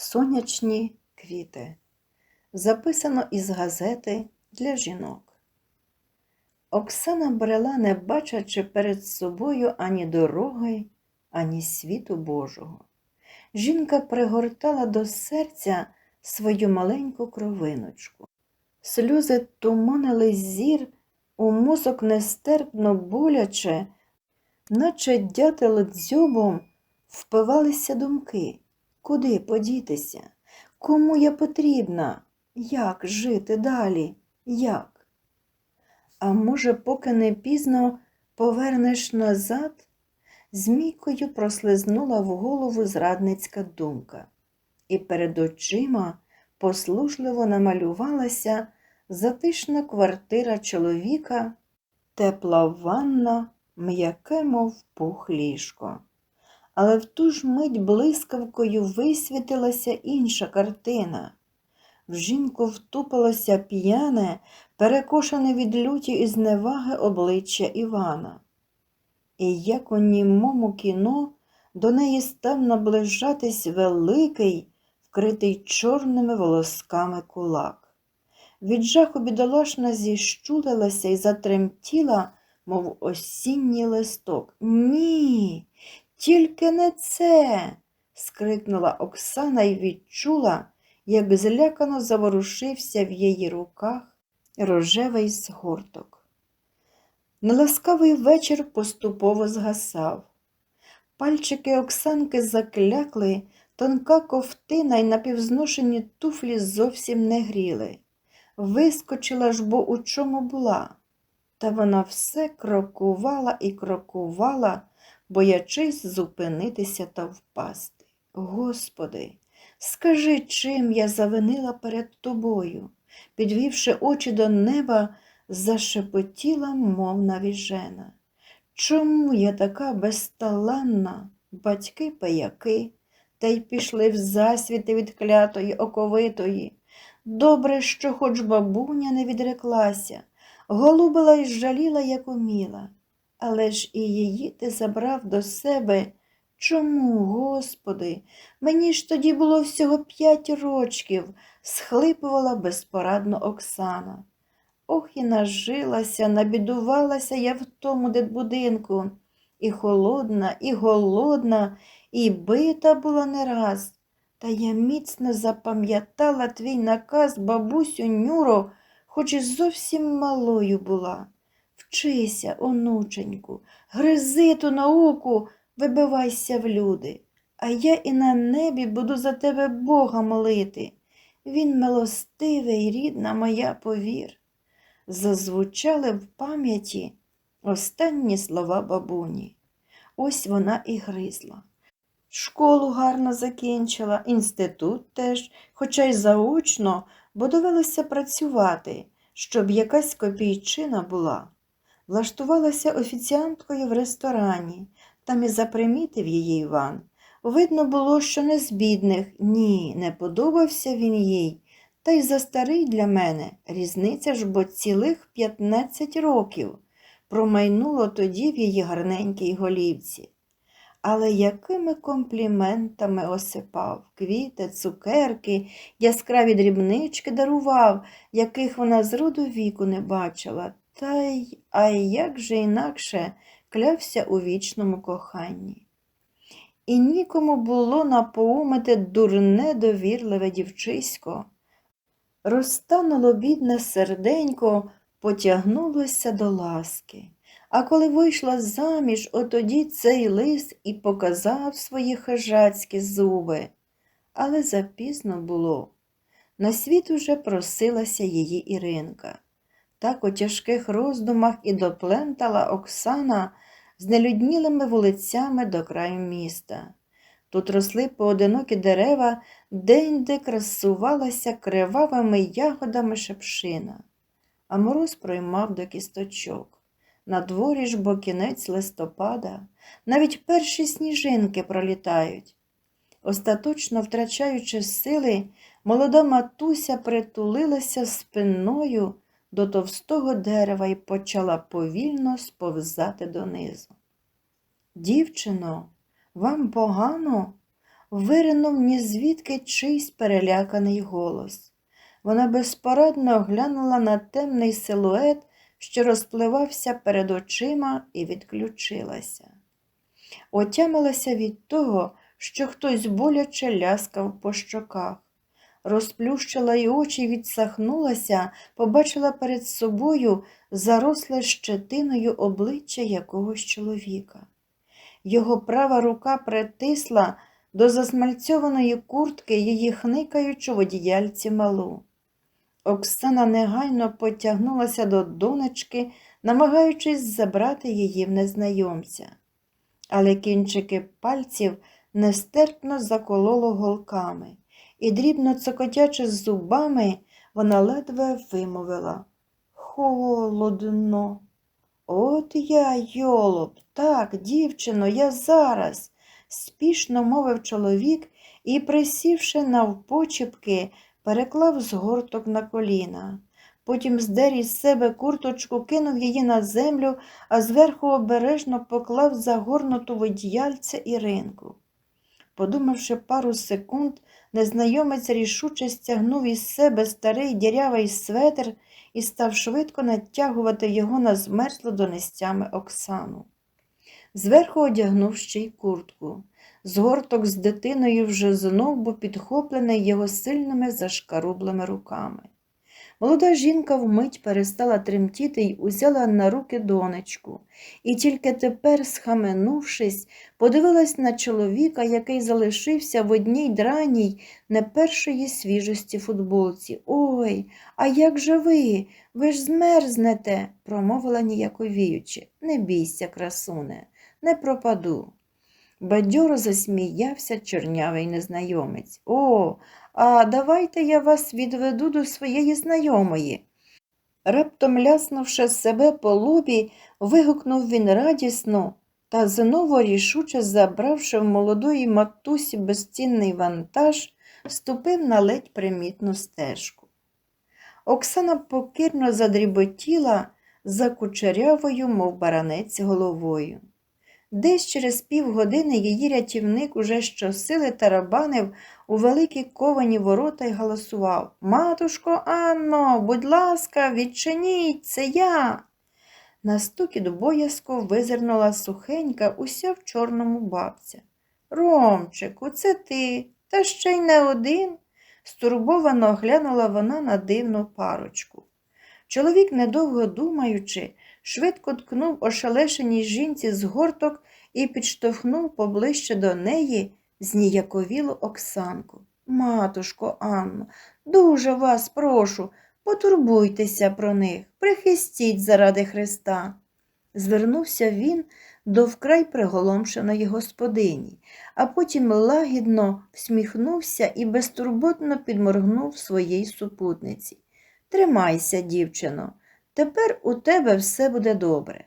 Сонячні квіти. Записано із газети для жінок. Оксана брела, не бачачи перед собою ані дороги, ані світу Божого. Жінка пригортала до серця свою маленьку кровиночку. Сльози туманили зір, у мозок нестерпно боляче, наче дятел дзьобом впивалися думки. Куди подітися? Кому я потрібна? Як жити далі? Як? А може, поки не пізно повернеш назад? Змійкою прослизнула в голову зрадницька думка, і перед очима послужливо намалювалася затишна квартира чоловіка, тепла ванна, м'яке, мов пух ліжко. Але в ту ж мить блискавкою висвітилася інша картина. В жінку втупилося п'яне, перекошене від люті і зневаги обличчя Івана. І як у німому кіно до неї став наближатись великий, вкритий чорними волосками кулак. Від жаху бідолашна зіщулилася і затремтіла, мов осінній листок. Ні, тільки не це. скрикнула Оксана і відчула, як злякано заворушився в її руках рожевий згорток. Неласкавий вечір поступово згасав. Пальчики Оксанки заклякли, тонка ковтина й напівзношені туфлі зовсім не гріли. Вискочила ж бо у чому була. Та вона все крокувала і крокувала, боячись зупинитися та впасти. Господи, скажи, чим я завинила перед тобою, підвівши очі до неба, зашепотіла, мов навіжена. Чому я така безталанна, батьки пияки, та й пішли в засвіти від клятої оковитої. Добре, що хоч бабуня не відреклася, голубила й жаліла, як уміла. Але ж і її ти забрав до себе. Чому, Господи, мені ж тоді було всього п'ять рочків, схлипувала безпорадно Оксана. Ох, і нажилася, набідувалася я в тому дитбудинку. І холодна, і голодна, і бита була не раз. Та я міцно запам'ятала твій наказ, бабусю Нюро, хоч і зовсім малою була. Вчися, онученьку, гризи ту науку, вибивайся в люди, а я і на небі буду за тебе Бога молити. Він милостивий, рідна моя повір. Зазвучали в пам'яті останні слова бабуні. Ось вона і гризла. Школу гарно закінчила, інститут теж, хоча й заочно, бо довелося працювати, щоб якась копійчина була. Влаштувалася офіціанткою в ресторані, там і запримітив її Іван. Видно було, що не з бідних, ні, не подобався він їй, та й застарий для мене, різниця ж бо цілих 15 років промайнуло тоді в її гарненькій голівці. Але якими компліментами осипав, квіти, цукерки, яскраві дрібнички дарував, яких вона з роду віку не бачила, та й, а як же інакше клявся у вічному коханні. І нікому було напоумити дурне довірливе дівчисько. Розтануло бідне серденько, потягнулося до ласки. А коли вийшла заміж, отоді цей лис і показав свої хижацькі зуби. Але запізно було. На світ уже просилася її Іринка. Так у тяжких роздумах і доплентала Оксана з нелюднілими вулицями до краю міста. Тут росли поодинокі дерева, де-інде красувалася кривавими ягодами шепшина, а мороз проймав до кісточок. На дворі ж бо кінець листопада, навіть перші сніжинки пролітають. Остаточно втрачаючи сили, молода матуся притулилася спиною до товстого дерева і почала повільно сповзати донизу. Дівчино, вам погано? виринув ні звідки чийсь переляканий голос. Вона безпорадно оглянула на темний силует, що розпливався перед очима, і відключилася. Отямилася від того, що хтось боляче ляскав по щоках. Розплющила й очі, й відсахнулася, побачила перед собою заросле щетиною обличчя якогось чоловіка. Його права рука притисла до засмальцьованої куртки її хникаючу водіяльці малу. Оксана негайно потягнулася до донечки, намагаючись забрати її в незнайомця. Але кінчики пальців нестерпно закололо голками, і, дрібно цокотячи з зубами, вона ледве вимовила Холодно. От я, йолоп, так, дівчино, я зараз, спішно мовив чоловік і, присівши навпочіпки, переклав згорток на коліна. Потім здер із себе курточку, кинув її на землю, а зверху обережно поклав загорнуту водіяльця Іринку. Подумавши пару секунд, незнайомець рішуче стягнув із себе старий дірявий светр і став швидко натягувати його на змерзлу до нестями Оксану. Зверху одягнув ще й куртку. Згорток з дитиною вже знов був підхоплений його сильними зашкарублими руками. Молода жінка вмить перестала тремтіти й узяла на руки донечку, і тільки тепер, схаменувшись, подивилась на чоловіка, який залишився в одній драній, не першої свіжості футболці. Ой, а як же ви? Ви ж змерзнете, промовила ніяковіючи. Не бійся, красуне, не пропаду. Бадьоро засміявся чорнявий незнайомець. О, а давайте я вас відведу до своєї знайомої. Раптом ляснувши себе по лобі, вигукнув він радісно та знову рішуче забравши в молодої матусі безцінний вантаж, ступив на ледь примітну стежку. Оксана покірно задріботіла за кучерявою, мов баранець головою. Десь через півгодини її рятівник уже щосили тарабанив у великі ковані ворота й галасував Матушко Анно, будь ласка, відчиніть, це я. На стукіт боязко визирнула сухенька, уся в чорному бабця. Ромчику, це ти, та ще й не один. Стурбовано оглянула вона на дивну парочку. Чоловік, недовго думаючи, швидко ткнув ошелешеній жінці з горток і підштовхнув поближче до неї зніяковілу Оксанку. Матушко Анно, дуже вас прошу, потурбуйтеся про них, прихистіть заради Христа. Звернувся він до вкрай приголомшеної господині, а потім лагідно всміхнувся і безтурботно підморгнув своїй супутниці. Тримайся, дівчино, тепер у тебе все буде добре.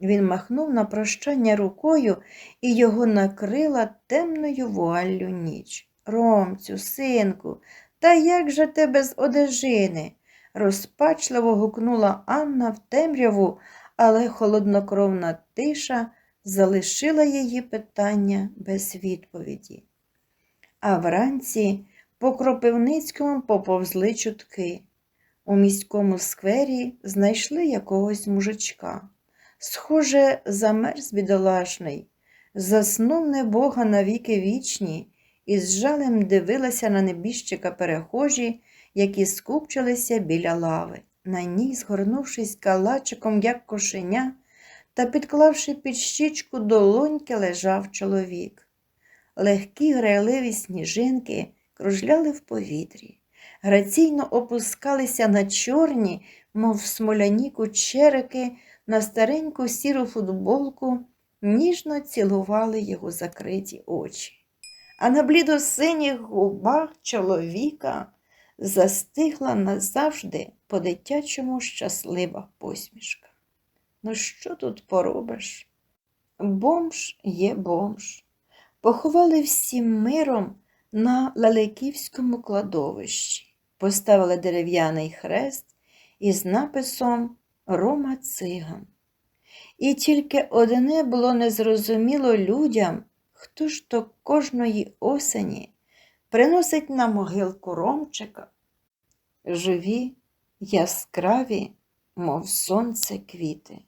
Він махнув на прощання рукою і його накрила темною вуаллю ніч. Ромцю, синку, та як же ти без одежини? розпачливо гукнула Анна в темряву, але холоднокровна тиша залишила її питання без відповіді. А вранці по Кропивницькому поповзли чутки. У міському сквері знайшли якогось мужичка. Схоже, замерз бідолашний, заснув небога навіки вічні, і з жалем дивилася на небіжчика перехожі, які скупчилися біля лави. На ній, згорнувшись калачиком, як кошеня, та підклавши під щічку долоньки, лежав чоловік. Легкі грайливі сніжинки кружляли в повітрі, граційно опускалися на чорні, мов смоляні кучерики, на стареньку сіру футболку, ніжно цілували його закриті очі. А на блідосиніх губах чоловіка застигла назавжди по дитячому щаслива посмішка. Ну, що тут поробиш? Бомж є бомж. Поховали всім миром на Лаликівському кладовищі, поставили дерев'яний хрест із написом Рома Циган. І тільки одне було незрозуміло людям, Хто ж то кожної осені приносить на могилку ромчика? Живі, яскраві, мов сонце квіти.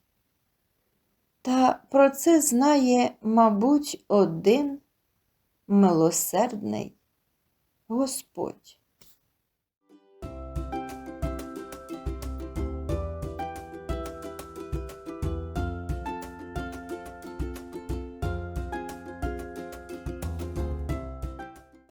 Та про це знає, мабуть, один милосердний Господь.